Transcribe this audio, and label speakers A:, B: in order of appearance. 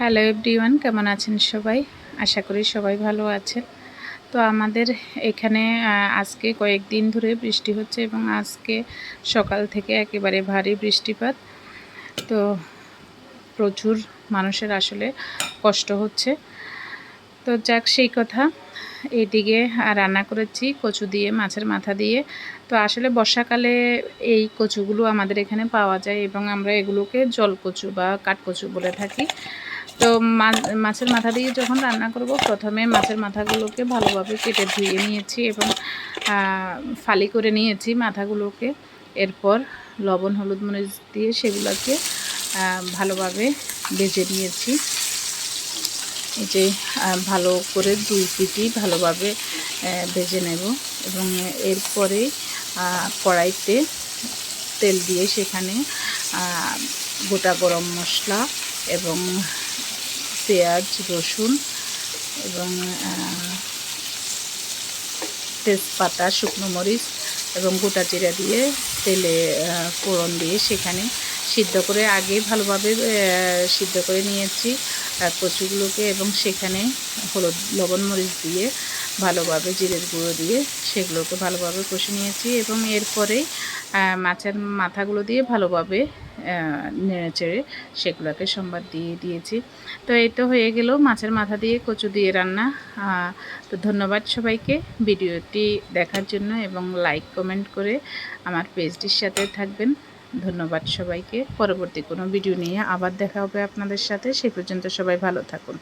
A: Hello everyone কেমন আছেন সবাই? আশা করি সবাই ভালো আছেন। তো আমাদের এখানে আজকে কয়েকদিন ধরে বৃষ্টি হচ্ছে এবং আজকে সকাল থেকে একেবারে ভারী বৃষ্টিপাত। তো প্রচুর মানুষের আসলে কষ্ট হচ্ছে। তো যাক, সেই কথা। এইদিকে রান্না করেছি, কচু দিয়ে, মাছের মাথা দিয়ে। তো আসলে বর্ষাকালে এই কচুগুলো আমাদের এখানে পাওয়া যায় এবং আমরা এগুলোকে জল কচু বা কাঠকচু বলে থাকি। তো মাছের মাথা দিয়ে যখন রান্না করব, প্রথমে মাছের মাথাগুলোকে ভালোভাবে কেটে ধুয়ে নিয়েছি এবং ফালি করে নিয়েছি মাথাগুলোকে। এরপর লবণ, হলুদ মরিচ দিয়ে সেগুলোকে ভালোভাবে ভেজে নিয়েছি। যে ভালো করে দুই পিটি ভালোভাবে ভেজে নেব এবং এরপরে কড়াইতে তেল দিয়ে সেখানে গোটা গরম মশলা এবং পেঁয়াজ, রসুন এবং তেজপাতা, শুকনো মরিচ এবং গোটা জিরা দিয়ে তেলে ফোড়ন দিয়ে সেখানে সিদ্ধ করে আগে ভালোভাবে সিদ্ধ করে নিয়েছি কচুগুলোকে এবং সেখানে হলুদ, লবণ, মরিচ দিয়ে ভালোভাবে জিরের গুঁড়ো দিয়ে সেগুলোকে ভালোভাবে কষে নিয়েছি এবং এরপরে মাছের মাথাগুলো দিয়ে ভালোভাবে নেড়ে চেড়ে সেগুলোকে সম্বাদ দিয়ে দিয়েছি। তো এই তো হয়ে গেল মাছের মাথা দিয়ে কচু দিয়ে রান্না। তো ধন্যবাদ সবাইকে ভিডিওটি দেখার জন্য এবং লাইক কমেন্ট করে আমার পেজটির সাথে থাকবেন। ধন্যবাদ সবাইকে। পরবর্তী কোনো ভিডিও নিয়ে আবার দেখা হবে আপনাদের সাথে। সেই পর্যন্ত সবাই ভালো থাকুন।